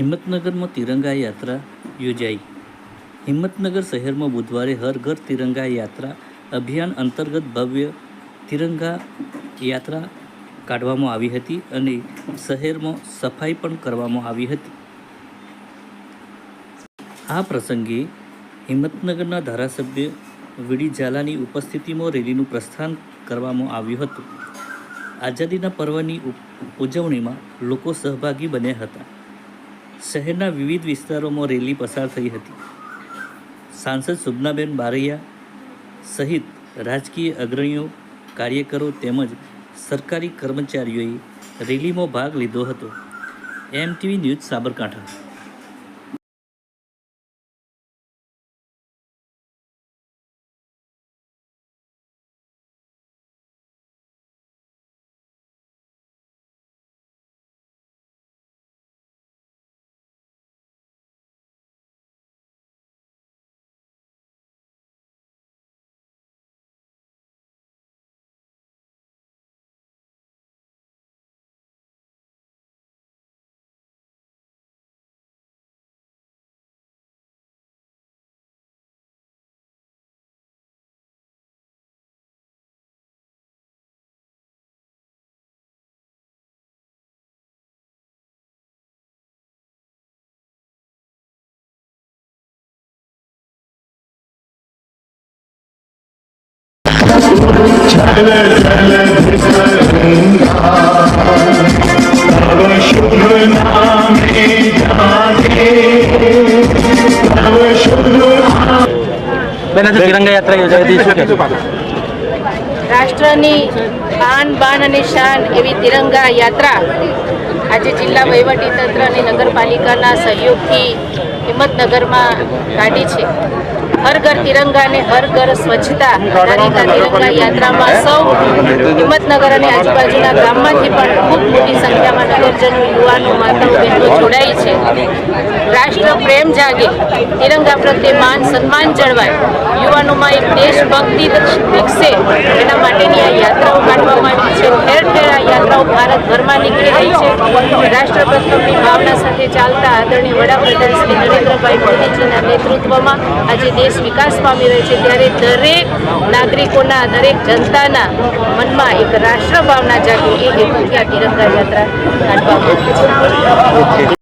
હિંમતનગરમાં તિરંગા યાત્રા યોજાઈ. હિંમતનગર શહેરમાં બુધવારે હર ઘર તિરંગા યાત્રા અભિયાન અંતર્ગત ભવ્ય તિરંગા યાત્રા કાઢવામાં આવી હતી અને શહેરમાં સફાઈ પણ કરવામાં આવી હતી. આ પ્રસંગે હિંમતનગરના ધારાસભ્ય વીડી ઝાલાની ઉપસ્થિતિમાં રેલીનું પ્રસ્થાન કરવામાં આવ્યું હતું. આઝાદીના પર્વની ઉજવણીમાં લોકો સહભાગી બન્યા હતા. શહેરના વિવિધ વિસ્તારોમાં રેલી પસાર થઈ હતી. સાંસદ સુબનાબેન બારૈયા સહિત રાજકીય અગ્રણીઓ, કાર્યકરો તેમજ સરકારી કર્મચારીઓએ રેલીમાં ભાગ લીધો હતો. MTV news Sabarkantha. પહેલા તો તિરંગા યાત્રા યોજાઈ હતી, શું રાષ્ટ્રની બાન બાન અને શાન એવી તિરંગા યાત્રા આજે જિલ્લા વહીવટી તંત્ર અને નગરપાલિકાના સહયોગથી હિંમતનગરમાં કાઢી છે. હર ઘર તિરંગા અને હર ઘર સ્વચ્છતા. આ તિરંગા યાત્રામાં સૌ હિંમતનગર અને આજુબાજુના ગામમાંથી પણ ખૂબ મોટી સંખ્યામાં નગરજનો, યુવાનો, માતાઓ, બહેનો જોડાય છે. રાષ્ટ્ર પ્રેમ જાગે, તિરંગા પ્રત્યે માન સન્માન જળવાય. યુવાનોમાં એક દેશભક્તિ વિકસે. એના માટેની આ યાત્રાઓ કાઢવામાં આવી છે. ઠેર ઠેર આ યાત્રાઓ ભારતભરમાં નીકળી રહી છે. રાષ્ટ્રપ્રથમની ભાવના સાથે ચાલતા આદરણીય વડાપ્રધાન શ્રી નરેન્દ્રભાઈ મોદીજીના નેતૃત્વમાં આજે દેશ વિકાસ પામી રહ્યો છે. ત્યારે દરેક નાગરિકોના, દરેક જનતાના મનમાં એક રાષ્ટ્ર ભાવના જાગે, એ હેતુથી આ તિરંગા યાત્રા કાઢવામાં આવી છે.